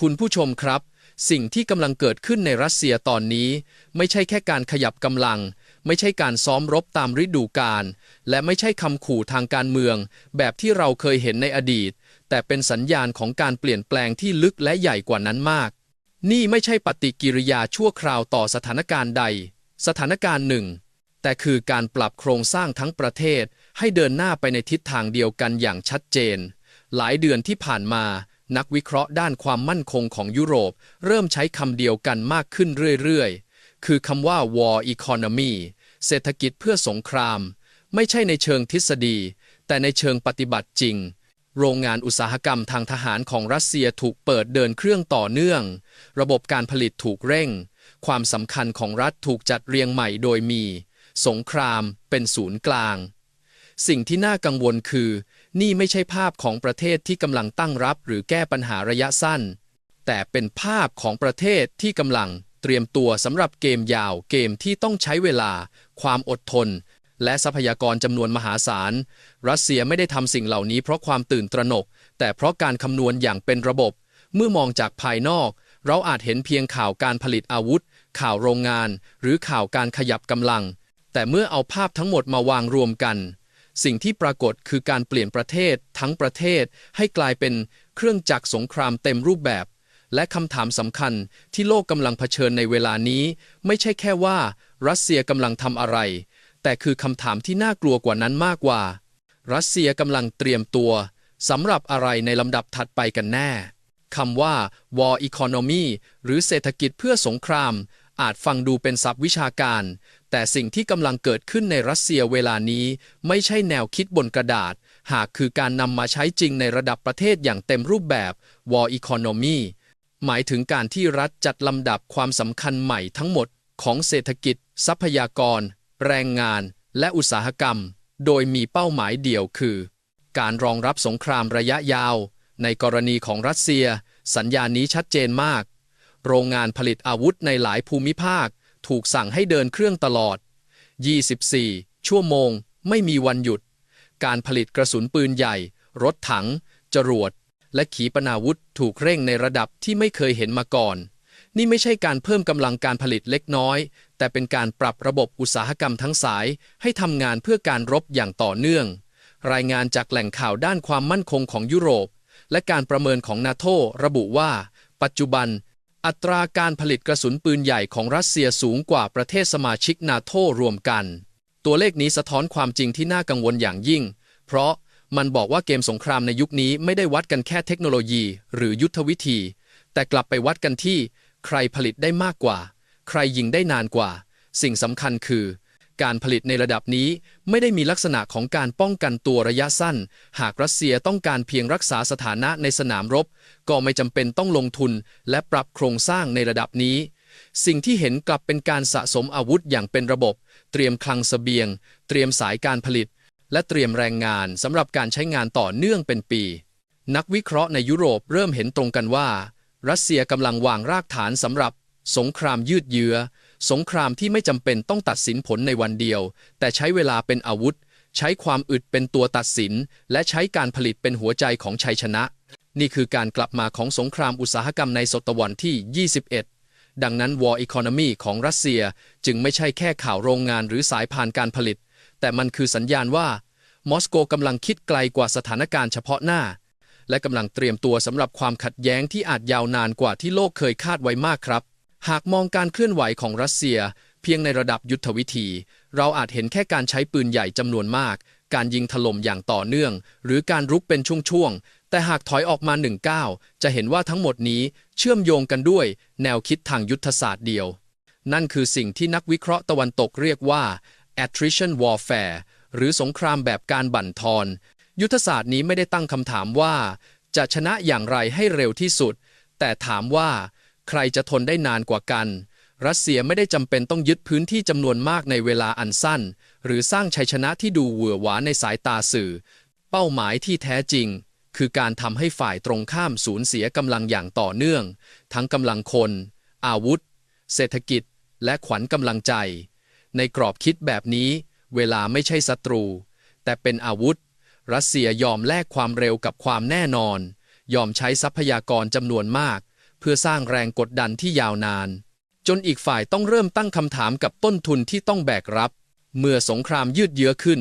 คุณผู้ชมครับ สิ่งที่กำลังเกิดขึ้นในรัสเซียตอนนี้ ไม่ใช่แค่การขยับกำลัง ไม่ใช่การซ้อมรบตามฤดูกาลและไม่ใช่คำขู่ทางการเมือง แบบที่เราเคยเห็นในอดีต แต่เป็นสัญญาณของการเปลี่ยนแปลงที่ลึกและใหญ่กว่านั้นมาก นี่ไม่ใช่ปฏิกิริยาชั่วคราวต่อสถานการณ์ใด สถานการณ์หนึ่ง แต่คือการปรับโครงสร้างทั้งประเทศ ให้เดินหน้าไปในทิศทางเดียวกันอย่างชัดเจน หลายเดือนที่ผ่านมา นักวิเคราะห์ด้านความมั่นคงของยุโรป เริ่มใช้คำเดียวกันมากขึ้นเรื่อยๆ คือคำว่า war economy เศรษฐกิจเพื่อสงคราม ไม่ใช่ในเชิงทฤษฎี แต่ในเชิงปฏิบัติจริง โรงงานอุตสาหกรรมทางทหารของรัสเซียถูกเปิดเดินเครื่องต่อเนื่อง ระบบการผลิตถูกเร่ง ความสำคัญของรัฐถูกจัดเรียงใหม่โดยมี สงครามเป็นศูนย์กลาง สิ่งที่น่ากังวลคือ นี่ไม่ใช่ภาพของประเทศที่กำลังตั้งรับหรือแก้ปัญหาระยะสั้น แต่เป็นภาพของประเทศที่กำลังเตรียมตัวสำหรับเกมยาวเกมที่ต้องใช้เวลา ความอดทน และทรัพยากรจำนวนมหาศาล รัสเซียไม่ได้ทำสิ่งเหล่านี้เพราะความตื่นตระหนก แต่เพราะการคำนวณอย่างเป็นระบบ เมื่อมองจากภายนอก เราอาจเห็นเพียงข่าวการผลิตอาวุธ ข่าวโรงงาน หรือข่าวการขยับกำลัง แต่เมื่อเอาภาพทั้งหมดมาวางรวมกัน สิ่งที่ปรากฏคือการเปลี่ยนประเทศทั้งประเทศให้กลายเป็นเครื่องจักรสงครามเต็มรูปแบบ และคำถามสำคัญที่โลกกำลังเผชิญในเวลานี้ ไม่ใช่แค่ว่า รัสเซียกำลังทำอะไร แต่คือคำถามที่น่ากลัวกว่านั้นมากกว่า รัสเซียกำลังเตรียมตัวสำหรับอะไรในลำดับถัดไปกันแน่คำว่า war economy หรือเศรษฐกิจเพื่อสงคราม อาจฟังดูเป็นศัพท์วิชาการ แต่สิ่งที่กำลังเกิดขึ้นในรัสเซียเวลานี้ ไม่ใช่แนวคิดบนกระดาษ หากคือการนำมาใช้จริงในระดับประเทศอย่างเต็มรูปแบบ war economy หมายถึงการที่รัฐจัดลำดับความสำคัญใหม่ทั้งหมดของเศรษฐกิจ ทรัพยากร แรงงาน และอุตสาหกรรม โดยมีเป้าหมายเดียวคือ การรองรับสงครามระยะยาว ในกรณีของรัสเซีย สัญญาณนี้ชัดเจนมาก โรงงานผลิตอาวุธในหลายภูมิภาค ถูกสั่งให้เดินเครื่องตลอด 24 ชั่วโมง ไม่มีวันหยุด การผลิตกระสุนปืนใหญ่ รถถัง จรวด และขีปนาวุธถูกเร่งในระดับที่ไม่เคยเห็นมาก่อน นี่ไม่ใช่การเพิ่มกำลังการผลิตเล็กน้อย แต่เป็นการปรับระบบอุตสาหกรรมทั้งสาย ให้ทำงานเพื่อการรบอย่างต่อเนื่อง รายงานจากแหล่งข่าวด้านความมั่นคงของยุโรป และการประเมินของนาโตระบุว่า ปัจจุบัน อัตราการผลิตกระสุนปืนใหญ่ของรัสเซียสูงกว่าประเทศสมาชิกนาโตรวมกัน ตัวเลขนี้สะท้อนความจริงที่น่ากังวลอย่างยิ่ง เพราะมันบอกว่าเกมสงครามในยุคนี้ไม่ได้วัดกันแค่เทคโนโลยี หรือยุทธวิธี แต่กลับไปวัดกันที่ ใครผลิตได้มากกว่า ใครยิงได้นานกว่า สิ่งสำคัญคือ การผลิตในระดับนี้ไม่ได้มีลักษณะของการป้องกันตัวระยะสั้น หากรัสเซียต้องการเพียงรักษาสถานะในสนามรบ ก็ไม่จำเป็นต้องลงทุนและปรับโครงสร้างในระดับนี้ สิ่งที่เห็นกลับเป็นการสะสมอาวุธอย่างเป็นระบบ เตรียมคลังเสบียง เตรียมสายการผลิต และเตรียมแรงงานสำหรับการใช้งานต่อเนื่องเป็นปี นักวิเคราะห์ในยุโรปเริ่มเห็นตรงกันว่า รัสเซียกำลังวางรากฐานสำหรับ สงครามยืดเยื้อ สงครามที่ไม่จำเป็นต้องตัดสินผลในวันเดียว แต่ใช้เวลาเป็นอาวุธ ใช้ความอึดเป็นตัวตัดสิน และใช้การผลิตเป็นหัวใจของชัยชนะ นี่คือการกลับมาของสงครามอุตสาหกรรมในศตวรรษที่ 21 ดังนั้น war economy ของรัสเซียจึงไม่ใช่แค่ข่าวโรงงานหรือสายพานการผลิต แต่มันคือสัญญาณว่า มอสโกกำลังคิดไกลกว่าสถานการณ์เฉพาะหน้า และกำลังเตรียมตัวสำหรับความขัดแย้งที่อาจยาวนานกว่าที่โลกเคยคาดไว้มากครับ หากมองการเคลื่อนไหวของรัสเซีย เพียงในระดับยุทธวิธี เราอาจเห็นแค่การใช้ปืนใหญ่จำนวนมาก การยิงถล่มอย่างต่อเนื่อง หรือการรุกเป็นช่วงๆ แต่หากถอยออกมาหนึ่งก้าวจะเห็นว่าทั้งหมดนี้เชื่อมโยงกันด้วย แนวคิดทางยุทธศาสตร์เดียว นั่นคือสิ่งที่นักวิเคราะห์ตะวันตกเรียกว่า attrition warfare หรือสงครามแบบการบั่นทอน ยุทธศาสตร์นี้ไม่ได้ตั้งคำถามว่า จะชนะอย่างไรให้เร็วที่สุด แต่ถามว่า ใครจะทนได้นานกว่ากัน รัสเซียไม่ได้จำเป็นต้องยึดพื้นที่จำนวนมากในเวลาอันสั้น หรือสร้างชัยชนะที่ดูหวือหวาในสายตาสื่อ เป้าหมายที่แท้จริง คือการทำให้ฝ่ายตรงข้ามสูญเสียกำลังอย่างต่อเนื่อง ทั้งกำลังคน อาวุธ เศรษฐกิจ และขวัญกำลังใจ ในกรอบคิดแบบนี้ เวลาไม่ใช่ศัตรู แต่เป็นอาวุธ รัสเซียยอมแลกความเร็วกับความแน่นอน ยอมใช้ทรัพยากรจำนวนมาก พื่อสร้างแรงกดดันที่ยาวนาน จนอีกฝ่ายต้องเริ่มตั้งคำถามกับต้นทุนที่ต้องแบกรับ เมื่อสงครามยืดเยื้อขึ้น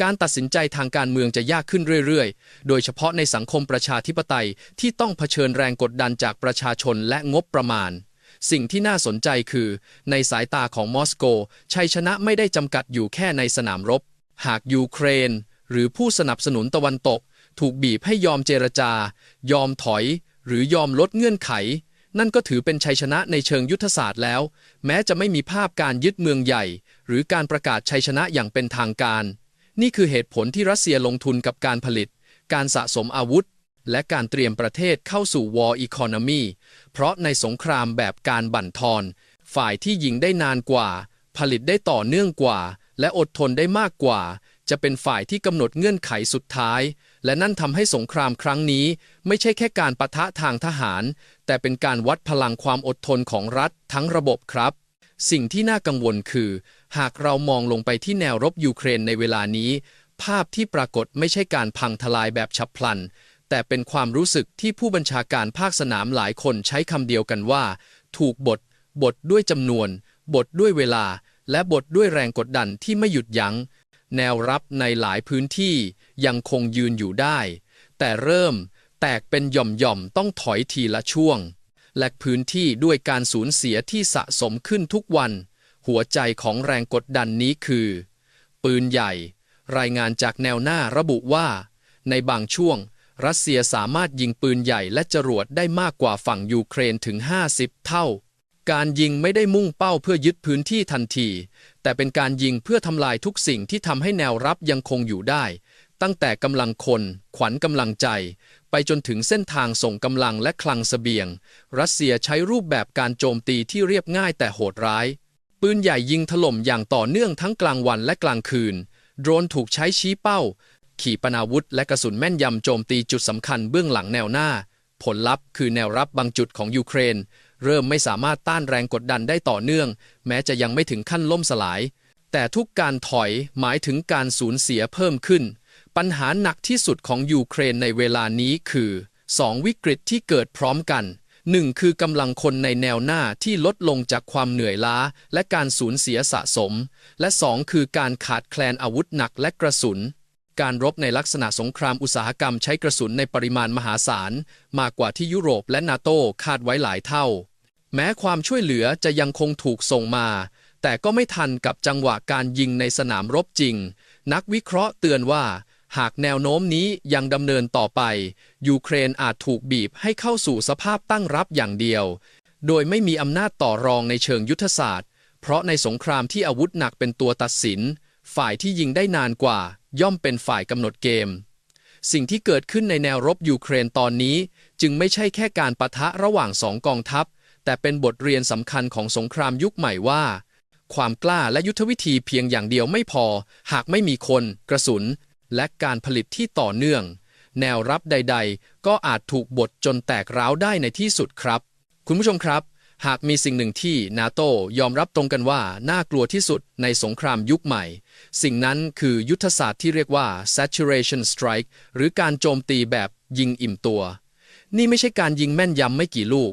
การตัดสินใจทางการเมืองจะยากขึ้นเรื่อยๆ โดยเฉพาะในสังคมประชาธิปไตยที่ต้องเผชิญแรงกดดันจากประชาชนและงบประมาณ สิ่งที่น่าสนใจคือ ในสายตาของมอสโก ชัยชนะไม่ได้จำกัดอยู่แค่ในสนามรบ หากยูเครน หรือผู้สนับสนุนตะวันตก ถูกบีบให้ยอมเจรจา ยอมถอย หรือยอมลดเงื่อนไข นั่นก็ถือเป็นชัยชนะในเชิงยุทธศาสตร์แล้ว แม้จะไม่มีภาพการยึดเมืองใหญ่ หรือการประกาศชัยชนะอย่างเป็นทางการ นี่คือเหตุผลที่รัสเซียลงทุนกับการผลิต การสะสมอาวุธ และการเตรียมประเทศเข้าสู่ war economy เพราะในสงครามแบบการบั่นทอน ฝ่ายที่ยิงได้นานกว่า ผลิตได้ต่อเนื่องกว่า และอดทนได้มากกว่า จะเป็นฝ่ายที่กำหนดเงื่อนไขสุดท้าย และนั่นทำให้สงครามครั้งนี้ ไม่ใช่แค่การปะทะทางทหาร แต่เป็นการวัดพลังความอดทนของรัฐทั้งระบบครับ สิ่งที่น่ากังวลคือ หากเรามองลงไปที่แนวรบยูเครนในเวลานี้ ภาพที่ปรากฏไม่ใช่การพังทลายแบบฉับพลัน แต่เป็นความรู้สึกที่ผู้บัญชาการภาคสนามหลายคนใช้คำเดียวกันว่า ถูกบท บทด้วยจำนวน บทด้วยเวลา และบทด้วยแรงกดดันที่ไม่หยุดยัง้งแนวรับในหลายพื้นที่ ยังคงยืนอยู่ได้ แต่เริ่มแตกเป็นหย่อมๆต้องถอยทีละช่วง และพื้นที่ด้วยการสูญเสียที่สะสมขึ้นทุกวัน หัวใจของแรงกดดันนี้คือ ปืนใหญ่ รายงานจากแนวหน้าระบุว่า ในบางช่วง รัสเซียสามารถยิงปืนใหญ่และจรวดได้มากกว่าฝั่งยูเครนถึง 50 เท่าการยิงไม่ได้มุ่งเป้าเพื่อยึดพื้นที่ทันที แต่เป็นการยิงเพื่อทำลายทุกสิ่งที่ทำให้แนวรับยังคงอยู่ได้ ตั้งแต่กำลังคน ขวัญกำลังใจ ไปจนถึงเส้นทางส่งกำลังและคลังเสบียง รัสเซียใช้รูปแบบการโจมตีที่เรียบง่ายแต่โหดร้าย ปืนใหญ่ยิงถล่มอย่างต่อเนื่องทั้งกลางวันและกลางคืน โดรนถูกใช้ชี้เป้า ขี่ปนาวุธและกระสุนแม่นยำโจมตีจุดสำคัญเบื้องหลังแนวหน้า ผลลัพธ์คือแนวรับบางจุดของยูเครน เริ่มไม่สามารถต้านแรงกดดันได้ต่อเนื่อง แม้จะยังไม่ถึงขั้นล่มสลาย แต่ทุกการถอยหมายถึงการสูญเสียเพิ่มขึ้น ปัญหาหนักที่สุดของยูเครนในเวลานี้คือ 2 วิกฤตที่เกิดพร้อมกันหนึ่งคือกำลังคนในแนวหน้าที่ลดลงจากความเหนื่อยล้า และการสูญเสียสะสม และสองคือการขาดแคลนอาวุธหนักและกระสุน การรบในลักษณะสงครามอุตสาหกรรมใช้กระสุนในปริมาณมหาศาล มากกว่าที่ยุโรปและนาโตคาดไว้หลายเท่า แม้ความช่วยเหลือจะยังคงถูกส่งมา แต่ก็ไม่ทันกับจังหวะการยิงในสนามรบจริง นักวิเคราะห์เตือนว่า หากแนวโน้มนี้ยังดำเนินต่อไป ยูเครนอาจถูกบีบให้เข้าสู่สภาพตั้งรับอย่างเดียว โดยไม่มีอำนาจต่อรองในเชิงยุทธศาสตร์ เพราะในสงครามที่อาวุธหนักเป็นตัวตัดสิน ฝ่ายที่ยิงได้นานกว่า ย่อมเป็นฝ่ายกำหนดเกม สิ่งที่เกิดขึ้นในแนวรบยูเครนตอนนี้ จึงไม่ใช่แค่การปะทะระหว่างสองกองทัพ แต่เป็นบทเรียนสำคัญของสงครามยุคใหม่ว่าความกล้าและยุทธวิธีเพียงอย่างเดียวไม่พอ หากไม่มีคน กระสุน และการผลิตที่ต่อเนื่อง แนวรับใด ๆ ก็อาจถูกบดจนแตกร้าวได้ในที่สุดครับ คุณผู้ชมครับ หากมีสิ่งหนึ่งที่นาโตยอมรับตรงกันว่าน่ากลัวที่สุดในสงครามยุคใหม่ สิ่งนั้นคือยุทธศาสตร์ที่เรียกว่า saturation strike หรือการโจมตีแบบยิงอิ่มตัว นี่ไม่ใช่การยิงแม่นยำไม่กี่ลูก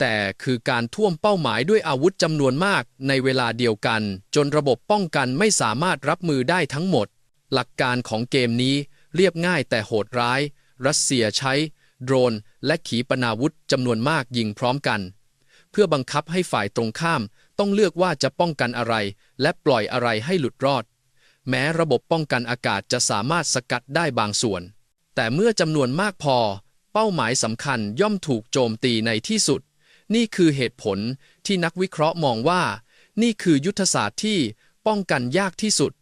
แต่คือการท่วมเป้าหมายด้วยอาวุธจำนวนมากในเวลาเดียวกัน จนระบบป้องกันไม่สามารถรับมือได้ทั้งหมด หลักการของเกมนี้เรียบง่ายแต่โหดร้าย รัสเซียใช้ โดรน และขีปนาวุธจำนวนมากยิงพร้อมกัน เพื่อบังคับให้ฝ่ายตรงข้ามต้องเลือกว่าจะป้องกันอะไร และปล่อยอะไรให้หลุดรอด แม้ระบบป้องกันอากาศจะสามารถสกัดได้บางส่วน แต่เมื่อจำนวนมากพอ เป้าหมายสำคัญย่อมถูกโจมตีในที่สุด นี่คือเหตุผลที่นักวิเคราะห์มองว่า นี่คือยุทธศาสตร์ที่ป้องกันยากที่สุด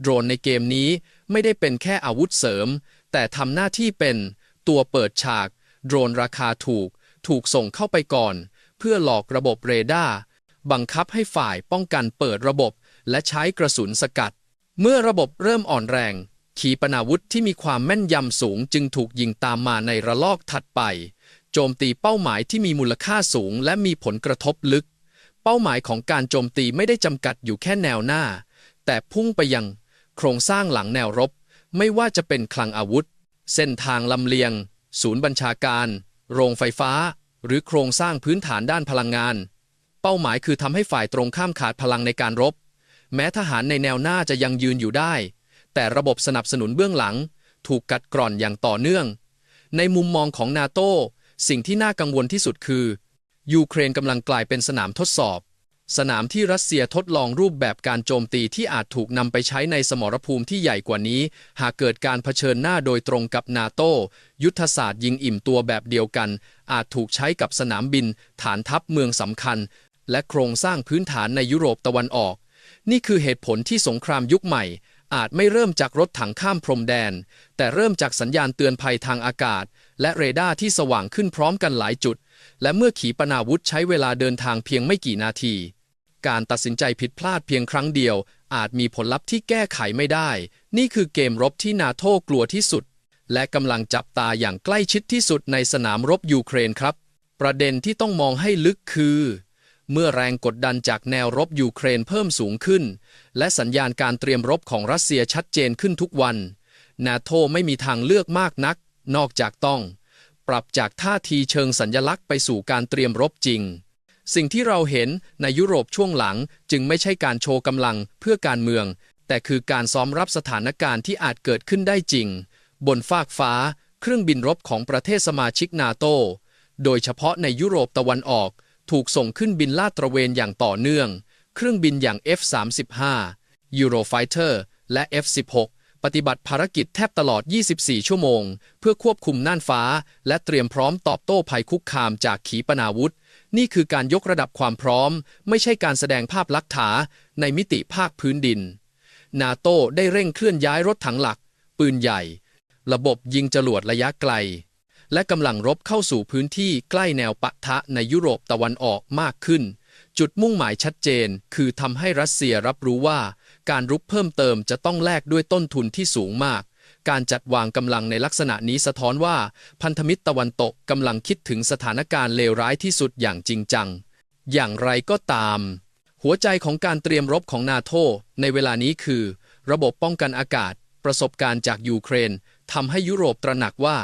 โดรนในเกมนี้ไม่ได้เป็นแค่อาวุธเสริม แต่ทำหน้าที่เป็นตัวเปิดฉาก โดรนราคาถูก ถูกส่งเข้าไปก่อน เพื่อหลอกระบบเรดาร์บังคับให้ฝ่ายป้องกันเปิดระบบ และใช้กระสุนสกัด เมื่อระบบเริ่มอ่อนแรง ขีปนาวุธที่มีความแม่นยำสูงจึงถูกยิงตามมาในระลอกถัดไป โจมตีเป้าหมายที่มีมูลค่าสูง และมีผลกระทบลึก เป้าหมายของการโจมตีไม่ได้จำกัดอยู่แค่แนวหน้า แต่พุ่งไปยัง โครงสร้างหลังแนวรบ ไม่ว่าจะเป็นคลังอาวุธ เส้นทางลำเลียง ศูนย์บัญชาการ โรงไฟฟ้า หรือโครงสร้างพื้นฐานด้านพลังงาน เป้าหมายคือทำให้ฝ่ายตรงข้ามขาดพลังในการรบ แม้ทหารในแนวหน้าจะยังยืนอยู่ได้ แต่ระบบสนับสนุนเบื้องหลัง ถูกกัดกร่อนอย่างต่อเนื่อง ในมุมมองของนาโตสิ่งที่น่ากังวลที่สุดคือ ยูเครนกำลังกลายเป็นสนามทดสอบ สนามที่รัสเซียทดลองรูปแบบการโจมตีที่อาจถูกนำไปใช้ในสมรภูมิที่ใหญ่กว่านี้ หากเกิดการเผชิญหน้าโดยตรงกับนาโตยุทธศาสตร์ยิงอิ่มตัวแบบเดียวกัน อาจถูกใช้กับสนามบิน ฐานทัพเมืองสำคัญ และโครงสร้างพื้นฐานในยุโรปตะวันออก นี่คือเหตุผลที่สงครามยุคใหม่ อาจไม่เริ่มจากรถถังข้ามพรมแดน แต่เริ่มจากสัญญาณเตือนภัยทางอากาศ และเรดาร์ที่สว่างขึ้นพร้อมกันหลายจุด และเมื่อขีปนาวุธใช้เวลาเดินทางเพียงไม่กี่นาที การตัดสินใจผิดพลาดเพียงครั้งเดียว อาจมีผลลัพธ์ที่แก้ไขไม่ได้ นี่คือเกมรบที่นาโตกลัวที่สุด และกำลังจับตาอย่างใกล้ชิดที่สุดในสนามรบยูเครนครับ ประเด็นที่ต้องมองให้ลึกคือ เมื่อแรงกดดันจากแนวรบยูเครนเพิ่มสูงขึ้น และสัญญาณการเตรียมรบของรัสเซียชัดเจนขึ้นทุกวัน นาโตไม่มีทางเลือกมากนัก นอกจากต้อง ปรับจากท่าทีเชิงสัญญลักษณ์ไปสู่การเตรียมรบจริง สิ่งที่เราเห็นในยุโรปช่วงหลังจึงไม่ใช่การโชว์กำลังเพื่อการเมือง แต่คือการซ้อมรับสถานการณ์ที่อาจเกิดขึ้นได้จริง บนฟากฟ้า เครื่องบินรบของประเทศสมาชิกนาโต โดยเฉพาะในยุโรปตะวันออก ถูกส่งขึ้นบินลาดตระเวนอย่างต่อเนื่อง เครื่องบินอย่าง F-35 Eurofighter และ F-16 ปฏิบัติภารกิจแทบตลอด 24 ชั่วโมง เพื่อควบคุมน่านฟ้า และเตรียมพร้อมตอบโต้ภัยคุกคามจากขีปนาวุธ นี่คือการยกระดับความพร้อม ไม่ใช่การแสดงภาพลักษาในมิติภาคพื้นดิน นาโตได้เร่งเคลื่อนย้ายรถถังหลัก ปืนใหญ่ ระบบยิงจรวดระยะไกล และกำลังรบเข้าสู่พื้นที่ใกล้แนวปะทะในยุโรปตะวันออกมากขึ้น จุดมุ่งหมายชัดเจน คือทำให้รัสเซียรับรู้ว่า การรุกเพิ่มเติมจะต้องแลกด้วยต้นทุนที่สูงมาก การจัดวางกำลังในลักษณะนี้สะท้อนว่า พันธมิตรตะวันตกกำลังคิดถึงสถานการณ์เลวร้ายที่สุดอย่างจริงจัง อย่างไรก็ตาม หัวใจของการเตรียมรบของนาโตในเวลานี้คือ ระบบป้องกันอากาศ ประสบการณ์จากยูเครนทำให้ยุโรปตระหนักว่า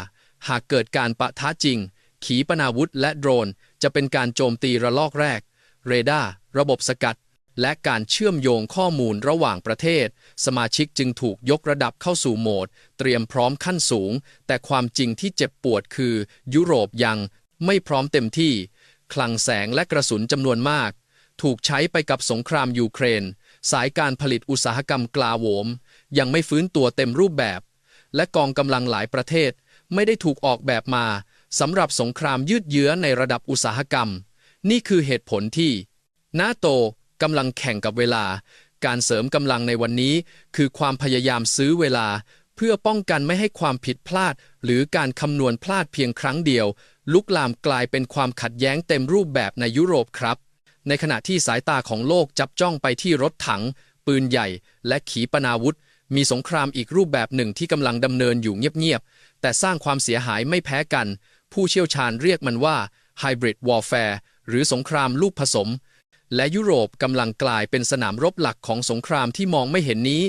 หากเกิดการปะทะจริง ขีปนาวุธและโดรน จะเป็นการโจมตีระลอกแรก เรดาร์ระบบสกัด และการเชื่อมโยงข้อมูลระหว่างประเทศ สมาชิกจึงถูกยกระดับเข้าสู่โหมด เตรียมพร้อมขั้นสูง แต่ความจริงที่เจ็บปวดคือ ยุโรปยังไม่พร้อมเต็มที่ คลังแสงและกระสุนจำนวนมาก ถูกใช้ไปกับสงครามยูเครน สายการผลิตอุตสาหกรรมกลาโหมยังไม่ฟื้นตัวเต็มรูปแบบ และกองกำลังหลายประเทศ ไม่ได้ถูกออกแบบมาสำหรับสงครามยืดเยื้อในระดับอุตสาหกรรม นี่คือเหตุผลที่นาโต กำลังแข่งกับเวลา การเสริมกำลังในวันนี้ คือความพยายามซื้อเวลา เพื่อป้องกันไม่ให้ความผิดพลาด หรือการคำนวณพลาดเพียงครั้งเดียว ลุกลามกลายเป็นความขัดแย้งเต็มรูปแบบในยุโรปครับ ในขณะที่สายตาของโลกจับจ้องไปที่รถถัง ปืนใหญ่ และขีปนาวุธ มีสงครามอีกรูปแบบหนึ่งที่กำลังดำเนินอยู่เงียบๆแต่สร้างความเสียหายไม่แพ้กัน ผู้เชี่ยวชาญเรียกมันว่า Hybrid Warfare หรือสงครามลูกผสม และยุโรปกำลังกลายเป็นสนามรบหลักของสงครามที่มองไม่เห็นนี้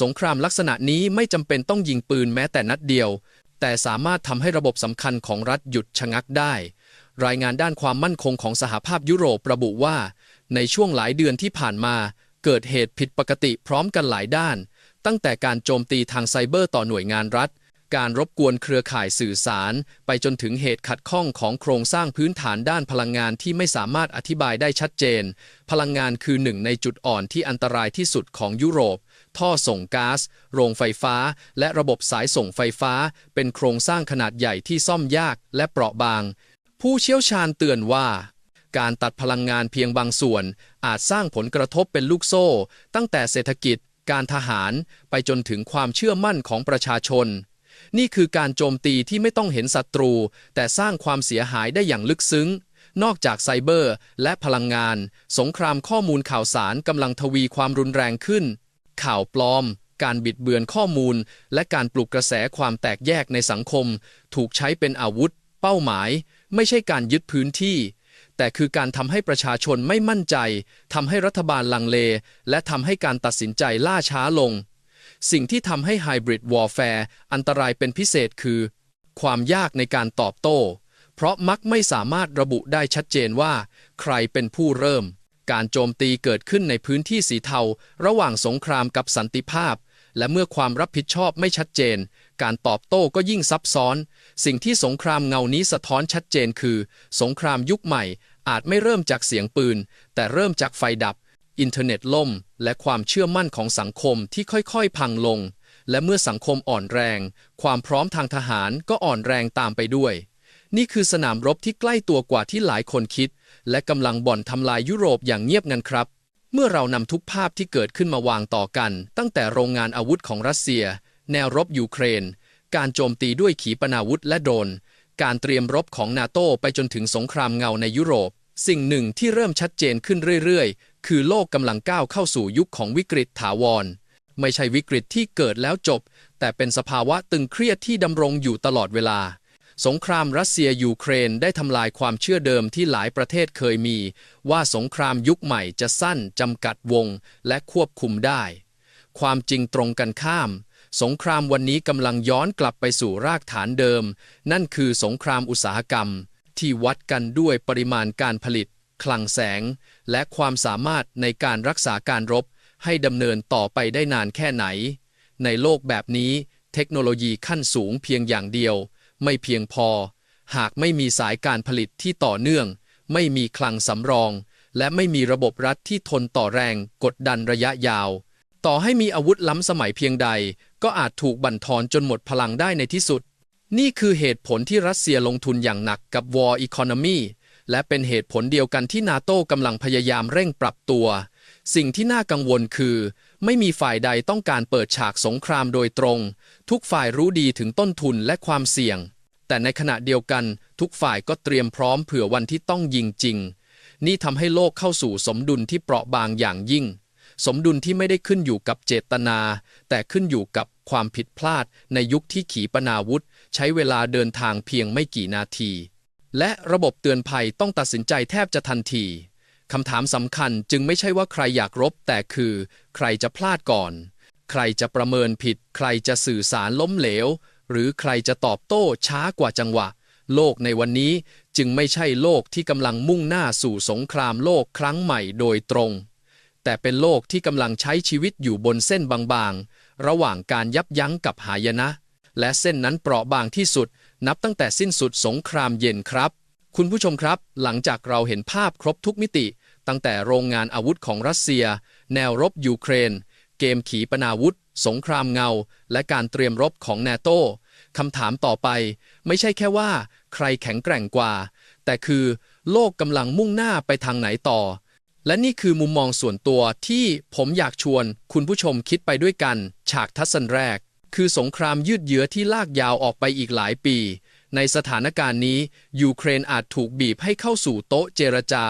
สงครามลักษณะนี้ไม่จำเป็นต้องยิงปืนแม้แต่นัดเดียว แต่สามารถทำให้ระบบสำคัญของรัฐหยุดชะงักได้ รายงานด้านความมั่นคงของสหภาพยุโรประบุว่า ในช่วงหลายเดือนที่ผ่านมา เกิดเหตุผิดปกติพร้อมกันหลายด้าน ตั้งแต่การโจมตีทางไซเบอร์ต่อหน่วยงานรัฐ การรบกวนเครือข่ายสื่อสาร ไปจนถึงเหตุขัดข้องของโครงสร้างพื้นฐานด้านพลังงานที่ไม่สามารถอธิบายได้ชัดเจน พลังงานคือหนึ่งในจุดอ่อนที่อันตรายที่สุดของยุโรป ท่อส่งก๊าซ โรงไฟฟ้า และระบบสายส่งไฟฟ้า เป็นโครงสร้างขนาดใหญ่ที่ซ่อมยากและเปราะบาง ผู้เชี่ยวชาญเตือนว่าการตัดพลังงานเพียงบางส่วน อาจสร้างผลกระทบเป็นลูกโซ่ ตั้งแต่เศรษฐกิจ การทหาร ไปจนถึงความเชื่อมั่นของประชาชน นี่คือการโจมตีที่ไม่ต้องเห็นศัตรู แต่สร้างความเสียหายได้อย่างลึกซึ้ง นอกจากไซเบอร์และพลังงาน สงครามข้อมูลข่าวสารกำลังทวีความรุนแรงขึ้น ข่าวปลอม การบิดเบือนข้อมูล และการปลุกกระแสความแตกแยกในสังคม ถูกใช้เป็นอาวุธ เป้าหมาย ไม่ใช่การยึดพื้นที่แต่คือการทำให้ประชาชนไม่มั่นใจ ทำให้รัฐบาลลังเล และทำให้การตัดสินใจล่าช้าลง สิ่งที่ทำให้ไฮบริดวอร์แฟร์อันตรายเป็นพิเศษคือ ความยากในการตอบโต้ เพราะมักไม่สามารถระบุได้ชัดเจนว่า ใครเป็นผู้เริ่ม การโจมตีเกิดขึ้นในพื้นที่สีเทา ระหว่างสงครามกับสันติภาพ และเมื่อความรับผิดชอบไม่ชัดเจน การตอบโต้ก็ยิ่งซับซ้อน สิ่งที่สงครามเงานี้สะท้อนชัดเจนคือ สงครามยุคใหม่อาจไม่เริ่มจากเสียงปืน แต่เริ่มจากไฟดับ อินเทอร์เน็ตล่ม และความเชื่อมั่นของสังคมที่ค่อยๆ พังลง และเมื่อสังคมอ่อนแรง ความพร้อมทางทหารก็อ่อนแรงตามไปด้วย นี่คือสนามรบที่ใกล้ตัวกว่าที่หลายคนคิด และกำลังบ่อนทำลายยุโรปอย่างเงียบงันครับ เมื่อเรานำทุกภาพที่เกิดขึ้นมาวางต่อกัน ตั้งแต่โรงงานอาวุธของรัสเซีย แนวรบยูเครน การโจมตีด้วยขีปนาวุธและโดรนการเตรียมรบของนาโตไปจนถึงสงครามเงาในยุโรป สิ่งหนึ่งที่เริ่มชัดเจนขึ้นเรื่อยๆ คือโลกกำลังก้าวเข้าสู่ยุคของวิกฤตถาวร ไม่ใช่วิกฤตที่เกิดแล้วจบ แต่เป็นสภาวะตึงเครียดที่ดำรงอยู่ตลอดเวลา สงครามรัสเซียยูเครนได้ทำลายความเชื่อเดิมที่หลายประเทศเคยมี ว่าสงครามยุคใหม่จะสั้นจำกัดวง และควบคุมได้ ความจริงตรงกันข้ามสงครามวันนี้กำลังย้อนกลับไปสู่รากฐานเดิม นั่นคือสงครามอุตสาหกรรม ที่วัดกันด้วยปริมาณการผลิต คลังแสง และความสามารถในการรักษาการรบให้ดำเนินต่อไปได้นานแค่ไหน ในโลกแบบนี้เทคโนโลยีขั้นสูงเพียงอย่างเดียว ไม่เพียงพอ หากไม่มีสายการผลิตที่ต่อเนื่อง ไม่มีคลังสำรอง และไม่มีระบบรัฐที่ทนต่อแรงกดดันระยะยาว ต่อให้มีอาวุธล้ำสมัยเพียงใด ก็อาจถูกบั่นทอนจนหมดพลังได้ในที่สุด นี่คือเหตุผลที่รัสเซียลงทุนอย่างหนักกับ War Economy และเป็นเหตุผลเดียวกันที่นาโต้กำลังพยายามเร่งปรับตัว สิ่งที่น่ากังวลคือ ไม่มีฝ่ายใดต้องการเปิดฉากสงครามโดยตรง ทุกฝ่ายรู้ดีถึงต้นทุนและความเสี่ยง แต่ในขณะเดียวกัน ทุกฝ่ายก็เตรียมพร้อมเผื่อวันที่ต้องยิงจริง นี่ทำให้โลกเข้าสู่สมดุลที่เปราะบางอย่างยิ่ง สมดุลที่ไม่ได้ขึ้นอยู่กับเจตนา แต่ขึ้นอยู่กับความผิดพลาดในยุคที่ขีปนาวุธ ใช้เวลาเดินทางเพียงไม่กี่นาที และระบบเตือนภัยต้องตัดสินใจแทบจะทันทีคำถามสำคัญจึงไม่ใช่ว่าใครอยากรบ แต่คือ ใครจะพลาดก่อน ใครจะประเมินผิด ใครจะสื่อสารล้มเหลว หรือใครจะตอบโต้ช้ากว่าจังหวะ โลกในวันนี้จึงไม่ใช่โลกที่กำลังมุ่งหน้าสู่สงครามโลกครั้งใหม่โดยตรง แต่เป็นโลกที่กำลังใช้ชีวิตอยู่บนเส้นบางๆ ระหว่างการยับยั้งกับหายนะ และเส้นนั้นเปราะบางที่สุด นับตั้งแต่สิ้นสุดสงครามเย็นครับ คุณผู้ชมครับ หลังจากเราเห็นภาพครบทุกมิติ ตั้งแต่โรงงานอาวุธของรัสเซีย แนวรบยูเครน เกมขีปนาวุธ สงครามเงา และการเตรียมรบของนาโตคำถามต่อไป ไม่ใช่แค่ว่า ใครแข็งแกร่งกว่า แต่คือ โลกกำลังมุ่งหน้าไปทางไหนต่อ และนี่คือมุมมองส่วนตัวที่ผมอยากชวน คุณผู้ชมคิดไปด้วยกัน ฉากทัศนแรก คือสงครามยืดเยื้อที่ลากยาวออกไปอีกหลายปี ในสถานการณ์นี้ ยูเครนอาจถูกบีบให้เข้าสู่โต๊ะเจรจา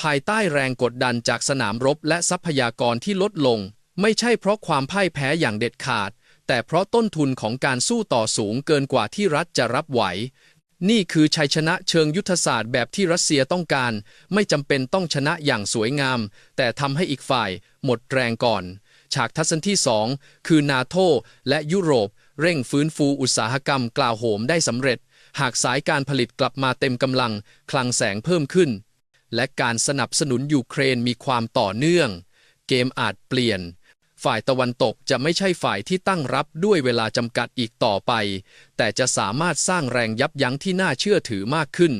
ภายใต้แรงกดดันจากสนามรบและทรัพยากรที่ลดลง ไม่ใช่เพราะความพ่ายแพ้อย่างเด็ดขาด แต่เพราะต้นทุนของการสู้ต่อสูงเกินกว่าที่รัฐจะรับไหวนี่คือชัยชนะเชิงยุทธศาสตร์แบบที่รัสเซียต้องการ ไม่จำเป็นต้องชนะอย่างสวยงาม แต่ทำให้อีกฝ่ายหมดแรงก่อน ฉากทัศนที่สองคือนาโตและยุโรป เร่งฟื้นฟูอุตสาหกรรมกล่าวโหมได้สำเร็จ หากสายการผลิตกลับมาเต็มกำลัง คลังแสงเพิ่มขึ้น และการสนับสนุนยูเครนมีความต่อเนื่อง เกมอาจเปลี่ยน ฝ่ายตะวันตกจะไม่ใช่ฝ่ายที่ตั้งรับด้วยเวลาจำกัดอีกต่อไป แต่จะสามารถสร้างแรงยับยั้งที่น่าเชื่อถือมากขึ้น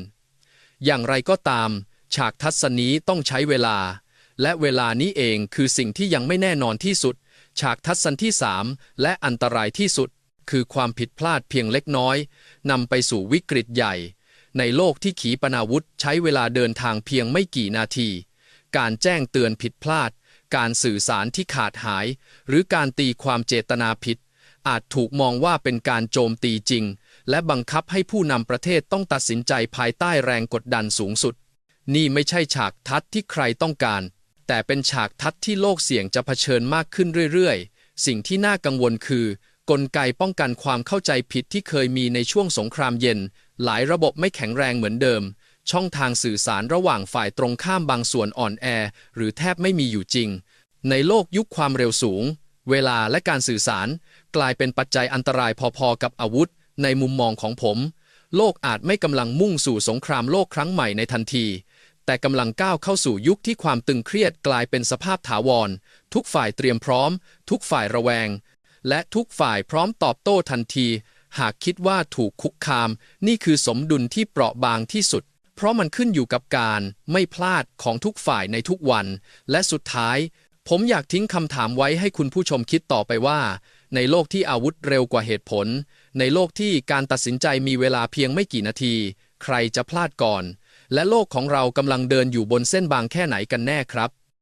อย่างไรก็ตาม ฉากทัศนี้ต้องใช้เวลา และเวลานี้เองคือสิ่งที่ยังไม่แน่นอนที่สุด ฉากทัศน์ที่สามและอันตรายที่สุด คือความผิดพลาดเพียงเล็กน้อยนำไปสู่วิกฤตใหญ่ ในโลกที่ขีปนาวุธใช้เวลาเดินทางเพียงไม่กี่นาที การแจ้งเตือนผิดพลาด การสื่อสารที่ขาดหาย หรือการตีความเจตนาผิด อาจถูกมองว่าเป็นการโจมตีจริง และบังคับให้ผู้นำประเทศต้องตัดสินใจภายใต้แรงกดดันสูงสุด นี่ไม่ใช่ฉากทัศน์ที่ใครต้องการ แต่เป็นฉากทัศน์ที่โลกเสี่ยงจะเผชิญมากขึ้นเรื่อยๆ สิ่งที่น่ากังวลคือ กลไกป้องกันความเข้าใจผิดที่เคยมีในช่วงสงครามเย็น หลายระบบไม่แข็งแรงเหมือนเดิม ช่องทางสื่อสารระหว่างฝ่ายตรงข้ามบางส่วนอ่อนแอ หรือแทบไม่มีอยู่จริง ในโลกยุคความเร็วสูง เวลาและการสื่อสาร กลายเป็นปัจจัยอันตรายพอๆกับอาวุธ ในมุมมองของผม โลกอาจไม่กำลังมุ่งสู่สงครามโลกครั้งใหม่ในทันที แต่กำลังก้าวเข้าสู่ยุคที่ความตึงเครียดกลายเป็นสภาพถาวร ทุกฝ่ายเตรียมพร้อม ทุกฝ่ายระแวง และทุกฝ่ายพร้อมตอบโต้ทันที หากคิดว่าถูกคุกคาม นี่คือสมดุลที่เปราะบางที่สุด เพราะมันขึ้นอยู่กับการไม่พลาดของทุกฝ่ายในทุกวัน และสุดท้าย ผมอยากทิ้งคำถามไว้ให้คุณผู้ชมคิดต่อไปว่า ในโลกที่อาวุธเร็วกว่าเหตุผล ในโลกที่การตัดสินใจมีเวลาเพียงไม่กี่นาที ใครจะพลาดก่อน และโลกของเรากำลังเดินอยู่บนเส้นบางแค่ไหนกันแน่ครับ